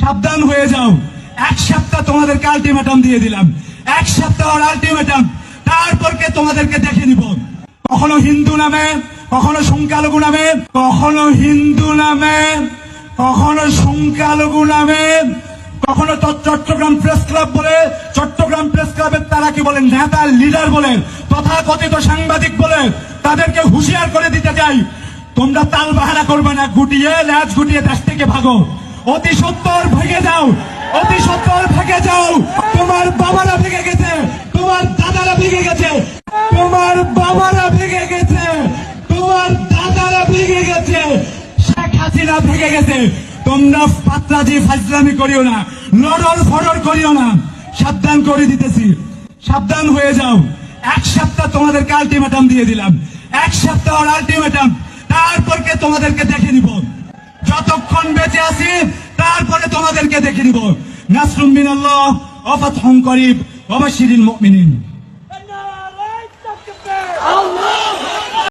সাবধান হয়ে যাও। এক সপ্তাহ তোমাদেরকে আলটিমেটাম দিয়ে দিলাম। এক সপ্তাহ আলটিমেটাম তারপরকে তোমাদেরকে দেখে নিব। কখনো হিন্দু নামে, কখনো সংখ্যালঘু নামে, কখনো হিন্দু নামে, কখনো সংখ্যালঘু নামে, কখনো চট্টগ্রাম প্রেস ক্লাব বলে, চট্টগ্রাম প্রেস ক্লাবের তারা কি বলেন? নেতা, লিডার বলেন, তথাকথিত সাংবাদিক বলে, তাদেরকে হুঁশিয়ার করে দিতে চাই। তোমরা তাল বাহারা করবে না, গুটিয়ে, ল্যাজ গুটিয়ে দেশ থেকে ভাগো। অতি সত্তর ভেঙে যাও, অতি সত্তর ভেঙে যাও। তোমার বাবারা ভেঙে গেছে, তোমার দাদারা ভেঙে গেছে, তোমার বাবারা ভেঙে গেছে, তোমার দাদারা ভেঙে গেছে, শেখ হাসিনা ভেঙে গেছে। তোমরা পাত্রাজি ফাজলামি করিও না লড়র ফড়র করিও না, সাবধান করে দিতেছি। সাবধান হয়ে যাও। এক সপ্তাহ তোমাদেরকে আলটিমেটাম দিয়ে দিলাম। এক সপ্তাহ আলটিমেটাম তারপরকে তোমাদেরকে দেখে নিব। যতক্ষণ বেঁচে তোমাদেরকে দেখে নিব। নাসরুম মিনাল্লাহ অফাত হং করিব বাশশিরিল মুমিনিন।